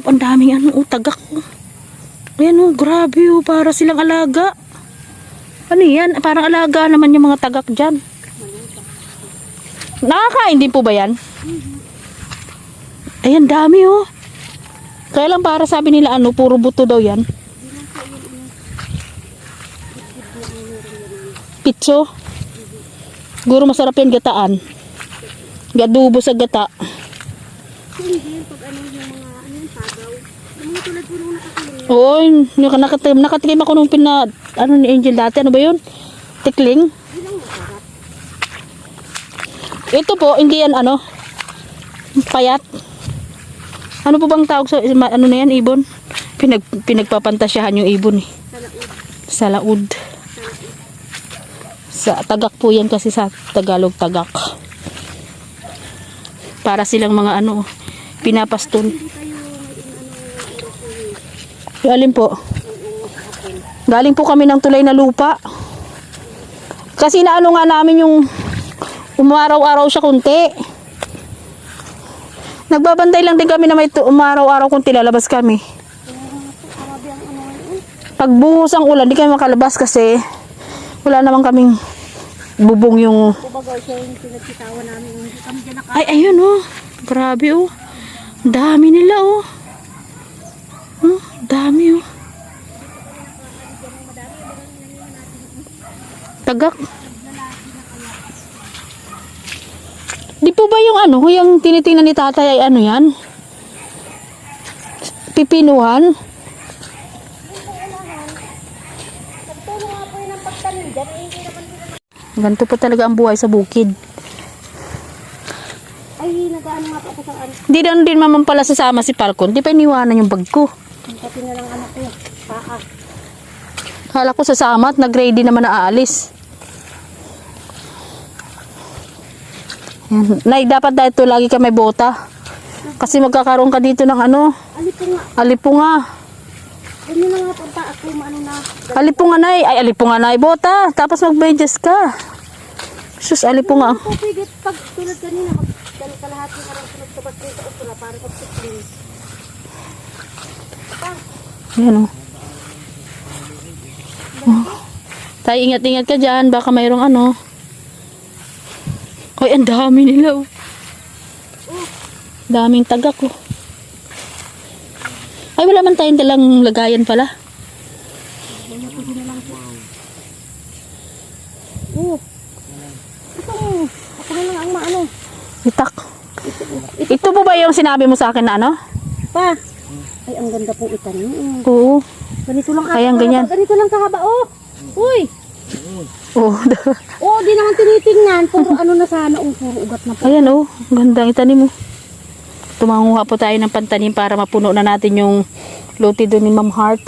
sarap. Ang daming ano, oh, tagak. Oh. Ayan oh, grabe oh, para silang alaga. Ano yan? Parang alaga naman yung mga tagak dyan. Nakakain din po ba yan? Ayan, dami oh. Kaya lang para sabi nila ano, puro buto daw yan. Pitso. Guro masarap yan gataan. Gadubo sa gata. Hindi yun pag ano yung mga ano yung tagaw. Yung mga tulad po nung. Oo, yung nakatikim, nakatikim ako nung pina, ano ni Angel dati, ano ba yun? Tikling. Ito po, hindi yan ano, payat. Ano po bang tawag sa, ano na yan, ibon? Pinag, pinagpapantasyahan yung ibon eh. Sa laod. Sa laud. Sa tagak po yan kasi sa Tagalog tagak. Para silang mga ano, pinapaston. Hindi kayo may ano oras na yun. Galing po. Galing po kami ng tulay na lupa. Kasi naano nga namin yung umaraw-araw siya kunti. Nagbabantay lang din kami na may umaraw-araw kunti lalabas kami. Pag buhos ang ulan, di kami makalabas kasi wala naman kaming bubong yung... Yung. Ay, ayun oh. Grabe oh. Dami nila oh. Oh, dami oh. Tagak. Di po ba yung ano, yung tinitingnan ni tatay ay ano yan? Pipinuhan? Ganito po talaga ang buhay sa bukid. Ay, nag-ano nga po ako sa ano. Di na din naman pala sasama si Falcon. Di pa iniwanan yung bag ko. Pati na lang anak ko. Paa. Kala ko sasama at nag-ready naman na aalis. Yan. Nay, dapat dito lagi ka may bota. Kasi magkakaroon ka dito ng ano, Alito nga. alipunga. Ganyan na nga po pa ako maano na. Alipunga, nay. Ay, alipunga, nay. Bota. Tapos mag-medyas ka. Sus, alipunga. Ako pigit pag tulad kanina. Mag kalahati ka rin sunod sa batin sa na para pag-sikling. Yan o. Oh. Tay, ingat-ingat ka dyan. Baka mayroong ano. Ay, ang dami nila oh. Daming tagak oh. Ay, wala man tayong dalang lagayan pala. Oo. Ito mo. Ako na lang ang maano. Itak. Ito po ba yung sinabi mo sa akin na ano? Pa. Ay, ang ganda pong itanim. Mm. Oo. Ganito lang Ay, ang ganyan. Ganito lang kahaba. Oh. Uy. Oo. Oh, di naman tinitingnan. Puro ano na sana. Oh, puro ugat na po. Ayan oh. Gandang itanim mo. Tumanguha po tayo ng pantanim para mapuno na natin yung luti doon ni Ma'am Heart.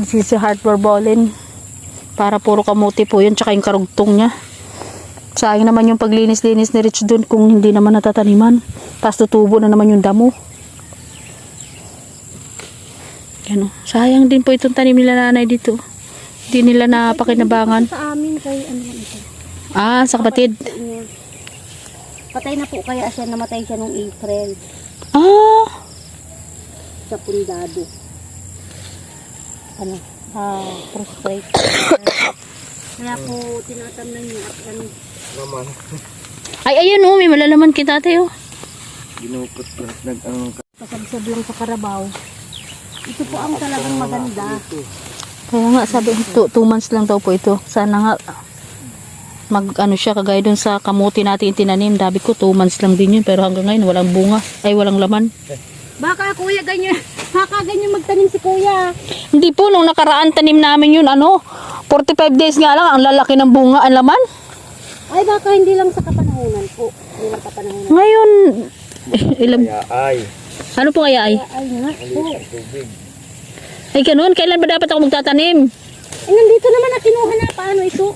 This is si Heart Borbolin. Para puro kamuti po yun. Tsaka yung karugtong niya. Sayang naman yung paglinis-linis ni Rich doon kung hindi naman natataniman. Tapos tutubo na naman yung damo. Yan oh. Sayang din po itong tanim nila nanay dito. Hindi nila napakinabangan. Sa amin kay ano ito. Ah, sa kapatid. Patay na po kaya siya. Namatay siya nung April. Ah, Sa pundado. Ano? Ah, prostrate. kaya po tinatamnan niya at ano. Ay ayun oh, may malalaman kita tayo. Ginukot ko. Nag, ano, Pasabsab lang sa karabaw. Ito po ang talagang maganda. Kaya nga sabi, two, two months lang daw po ito. Sana nga mag ano siya kagaya dun sa kamuti natin tinanim. Dabi ko two months lang din yun pero hanggang ngayon walang bunga. Ay walang laman. Baka kuya ganyan. Baka ganyan magtanim si kuya. Hindi po, nung nakaraan tanim namin yun ano, 45 days nga lang, ang lalaki ng bunga, ang laman. Ay baka hindi lang sa kapanahonan po. Hindi lang kapanahonan. Ngayon, ilang, kaya ay. ano po kaya ay? Ay nga po. Tubig. Ay ganun, kailan ba dapat ako magtatanim? Eh nandito naman na kinuha na. Paano ito?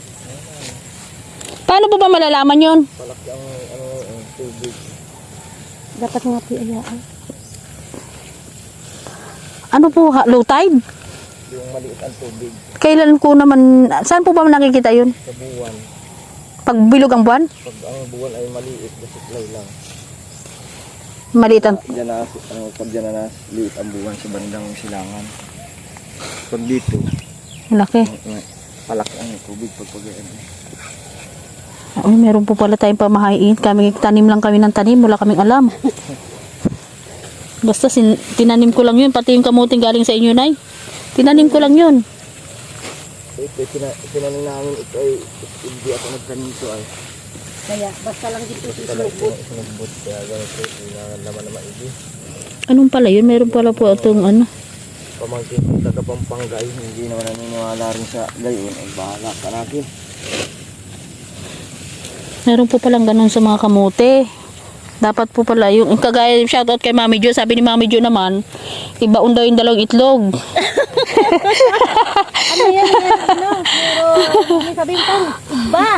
Paano po ba malalaman yun? Palaki ang, ano, ang tubig. Dapat nga po ayaan. Ano po, low tide? Yung maliit ang tubig Kailan ko naman, saan po ba nakikita yun? sa buwan. Pag bilog ang buwan? Pag ang buwan ay maliit, gasuklay lang. Maliit ang... Diyan na, ano, pag diyan na liit ang buwan sa bandang silangan. Pag dito, Malaki. palaki ang tubig pag pag ano. Ay, meron po pala tayong pamahain. Kami, tanim lang kami ng tanim. Wala kaming alam. Basta sin, tinanim ko lang yun. Pati yung kamuting galing sa inyo, Nay. Tinanim ko lang yun. Ito, tina, tinanin namin ito ay hindi ako nagtanim ito ay. Kaya basta lang dito Talaga ito sinagbot kaya ganito, naman na maigi. Anong pala yun? Meron pala po itong ano. Pamangkin ko taga Pampanga ay hindi naman naniniwala rin sa gayon ay bahala ka natin. Meron po palang ganun sa mga kamote. Dapat po pala yung yung kagaya shoutout kay Mami Jo. Sabi ni Mami Jo naman, ibaon daw yung dalawang itlog. Ano yan, yan, ano? Pero, may sabihin pang, iba.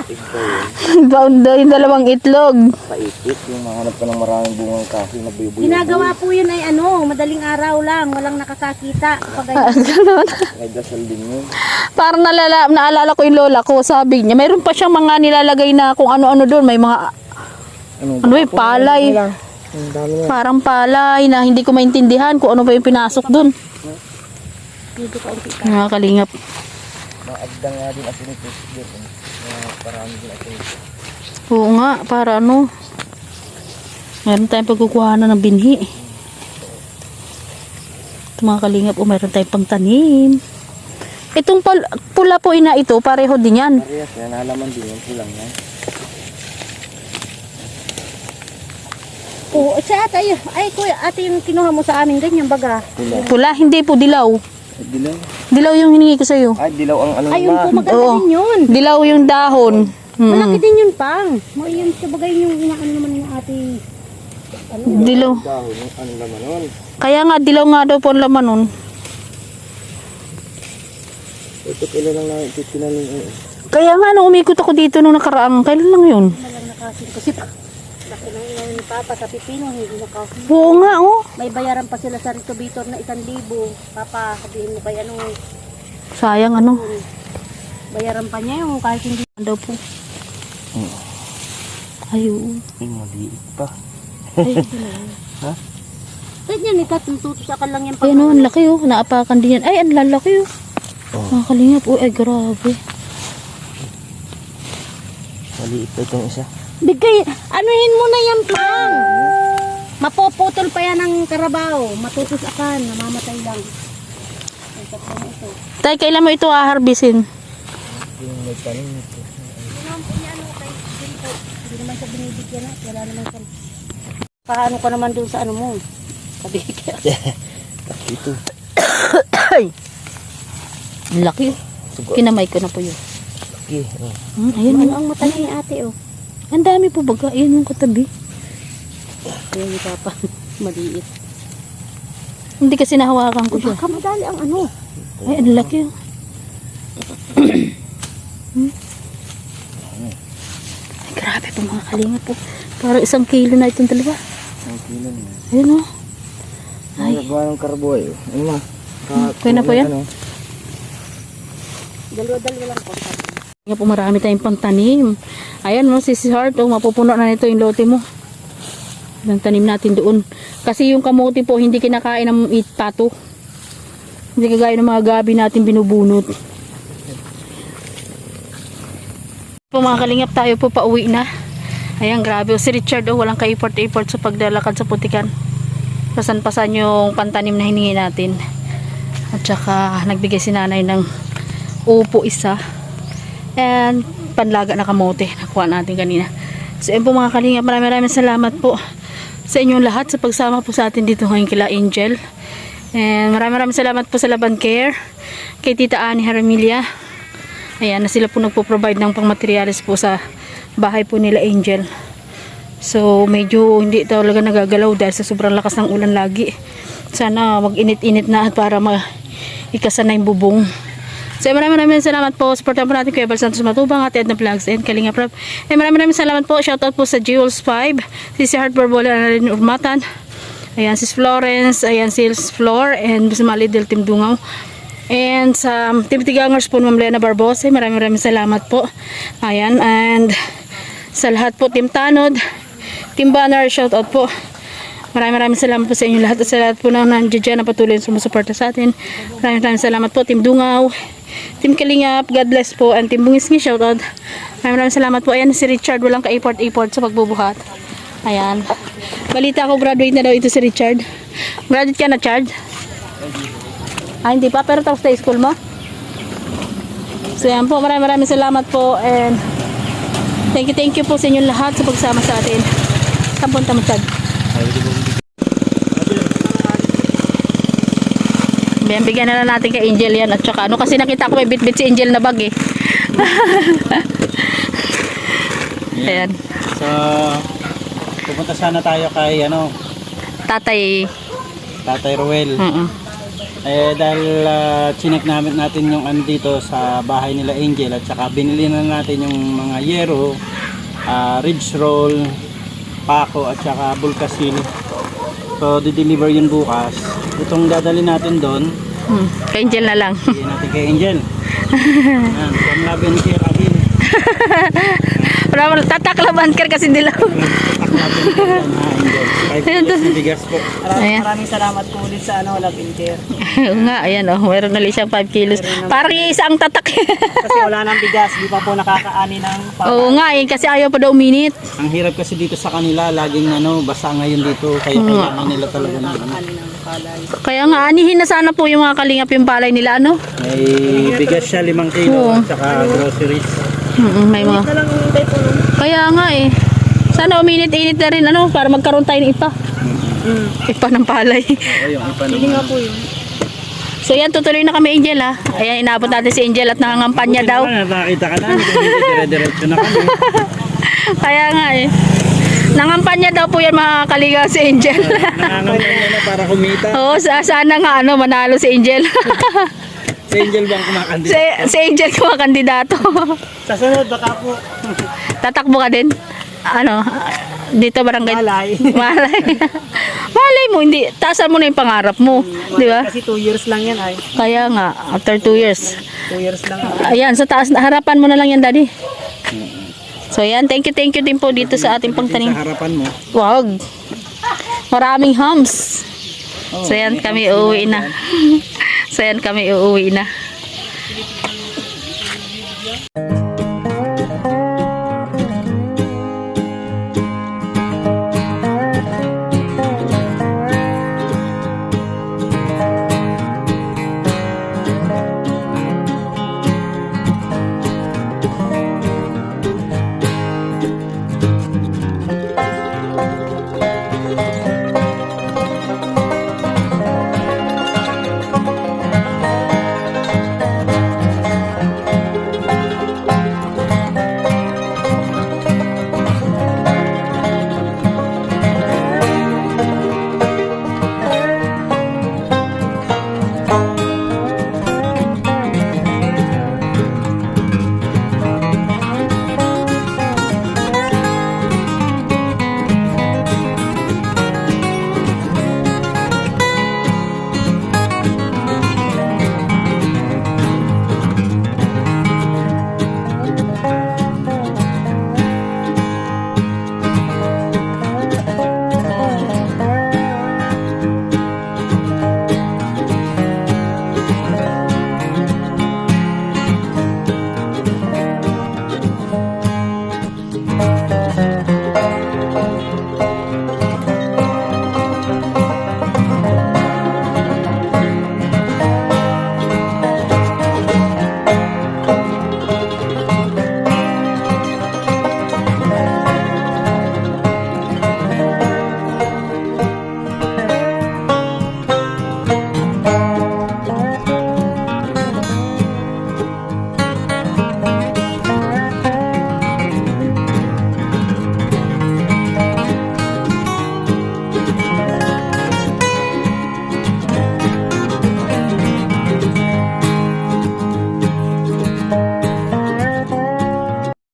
Ibaon daw yung dalawang itlog. paikit yung mahanap ka ng maraming bungang kahoy na buyo-buyo. Ginagawa po yun ay ano, madaling araw lang, walang nakakakita. Ay, Ganun. May dasal din yun. Parang nalala, naalala ko yung lola ko, sabi niya, mayroon pa siyang mga nilalagay na kung ano-ano doon. May mga, Ano, ano eh, palay. Ang dami na. Parang palay na hindi ko maintindihan kung ano pa yung pinasok doon. medyo kaunti ka. Mga kalingap. Maagdang nga din ako nito. Dito. Mga parami din ako nito. Oo nga, para ano. Meron tayong pagkukuha na ng binhi. Ito mga kalingap, o meron tayong pangtanim. Itong pal- pula po ina ito, pareho din yan. Parehas yan, nalaman din yung pulang yan. Oo, siya ate, ay, ay kuya, ate yung kinuha mo sa amin, ganyan baga. Pula. Pula, hindi po dilaw. Ay, dilaw. Dilaw yung hiningi ko sa'yo. Ay, dilaw ang ano Ayun po, ma. maganda Oo. din yun. Dilaw yung dahon. Malaki Hmm. din yun pang. Mo yun sa bagay yung inaano naman ng ate. Ano? Dilaw. Dahon, ano laman nun. Kaya nga, dilaw nga daw po ang laman nun. Ito kailan lang na ito tinanin. eh. Kaya nga, nung umikot ako dito nung nakaraang, kailan lang yun? Malang nakasin kasi pa. Laki na yun ni Papa sa pipino, hindi nakasin. Oo nga, oh. May bayaran pa sila sa Ritobitor na isang libo. Papa, sabihin mo kay ano, Sayang ano. bayaran pa niya yung kahit hindi. Daw po. Ayun. Ay, maliit pa. Ay, hindi na yun. Ha? Ganyan, ikatututusakan lang yan. Ayun oh, ang laki oh. Naapakan din yan. Ay, ang lalaki oh. Mga kalingap. Uy, ay grabe. Maliit pa itong isa. Bigay, anuhin mo na yan, pang. Mapoputol pa yan ng karabaw. Matutusakan, namamatay lang. Ang tatlo na ito. Tay, kailan mo ito aharbisin? Yung may tanim ito. Hindi naman po niya ano. Hindi naman siya binibigyan na. Wala naman siya. Paano ko naman doon sa ano mo? Sabi kaya. Ito. Ay. Ang laki. Kinamay ko na po yun. Okay. Oh. Hmm, ayun Ano ang mata ni ate oh. Ang dami po baga. Ayun yung katabi. Ayan ni Papa. Maliit. Hindi kasi nahawakan ko siya. Baka madali ang ano. Ay, ang laki. Hmm? Ay, grabe po mga kalingap po. Parang isang kilo na itong dalawa. Ang kilo niya. Ayun oh. Ay. Nagawa ng karboy. Ano na? Ka- Okay na po yan? Ano? Dalawa-dalawa lang po. Nga po marami tayong pangtanim. Ayan mo, si Heart, oh, mapupuno na nito yung lote mo. Ang tanim natin doon. Kasi yung kamote po, hindi kinakain ng pato. Hindi kagaya ng mga gabi natin binubunot. Po mga kalingap, tayo po pauwi na. Ayan, grabe. O, si Richard, oh, walang ka-effort-effort sa pagdalakad sa putikan. Pasan-pasan yung pantanim na hiningi natin. At saka, nagbigay si nanay ng upo isa. And panlaga na kamote. Nakuha natin kanina. So yun po mga kalinga. Maraming maraming salamat po sa inyong lahat sa pagsama po sa atin dito ngayon kila Angel. And maraming maraming salamat po sa Laban Care. Kay Tita Ani Haramilia. Ayan na sila po nagpo-provide ng pangmaterialis po sa bahay po nila Angel. So medyo hindi talaga nagagalaw dahil sa sobrang lakas ng ulan lagi. Sana mag-init-init na at para ma ikasan na yung bubong. So maraming maraming salamat po. Supportan po natin Kuya Bal Santos Matubang, Ate Edna Vlogs and Kalinga Prab. And maraming maraming salamat po. Shoutout po sa Jules 5, si si Heart Barbola na rin Urmatan. Ayan, sis Florence, ayan, sis Flor, and Busmali del Team Dungaw. And sa Team Tigangers po, Ma'am Lena Barbose, maraming maraming salamat po. Ayan, and sa lahat po, Team Tanod, Team Banner, shoutout po. Maraming maraming salamat po sa inyo lahat at sa lahat po na nandiyan na patuloy sumusuporta sa atin. Maraming maraming salamat po Team Dungaw, Team Kalingap, God bless po, and Team Bungisngi, shoutout. Maraming maraming salamat po. Ayan si Richard, walang ka-import-import sa pagbubuhat. Ayan. Balita ko, graduate na daw ito si Richard. Graduate ka na, Chard? Ah, hindi pa, pero tapos na school mo? So yan po, maraming maraming salamat po and thank you, thank you po sa inyong lahat sa pagsama sa atin. Saan punta mo, Chad? Bigyan, bigyan na lang natin kay Angel yan at saka ano kasi nakita ko may bit-bit si Angel na bag eh. Ayan, So, pupunta sana tayo kay ano, tatay. Tatay Ruel. Mm Eh dahil uh, chinek namin natin yung ano dito sa bahay nila Angel at saka binili na natin yung mga yero, uh, ridge roll, pako at saka bulkasil. So, di-deliver yun bukas. Itong dadali natin doon, Hmm, kay Angel na lang. bigyan natin kay Angel. Yan, from ni Kuya Rabin. Wala tataklaban ka kasi dilaw. Bigas po. Ayan. Maraming salamat po ulit sa ano, Love and Care. Oo nga, ayan oh, meron na siyang 5 kilos. Parang yung isa ang tatak. Kasi wala nang bigas, di pa po nakakaani ng Oo nga eh, kasi ayaw pa daw uminit. Ang hirap kasi dito sa kanila, laging ano, basa ngayon dito, kaya kailangan nila talaga ng ano. Kaya nga, anihin na sana po yung mga kalingap yung palay nila, ano? May bigas siya, limang kilo, at saka groceries. Mm, may mga... Kaya nga eh. Sana uminit-init na rin, ano, para magkaroon tayo ng ipa. Ipa ng palay. O yung ipa naman. So yan, tutuloy na kami, Angel, ha? Ayan, inaabot natin si Angel at nangangampanya daw. Buti naman, Nakakita ka namin, hindi dire-diretso na kami. Kaya nga eh. Nangampanya daw po yan mga kalingap si Angel. Nangangampanya na para kumita. Oo, sa sana nga ano, manalo si Angel. Si Angel bang kumakandi? si, si Angel ko kandidato. Sa sunod, baka po Tatakbo ka din? Ano? Dito barangay? malay. Malay. Malay mo, hindi. Taasan mo na yung pangarap mo. Di ba? Kasi 2 years lang yan ay. Kaya nga, after two years. 2 years lang. Ayan, sa taas, harapan mo na lang yan, daddy. So, yan. Thank you, thank you din po dito sa ating pagtanim. Sa harapan mo. Wag. Maraming hums. So, yan kami uuwi na. So, yan kami uuwi na.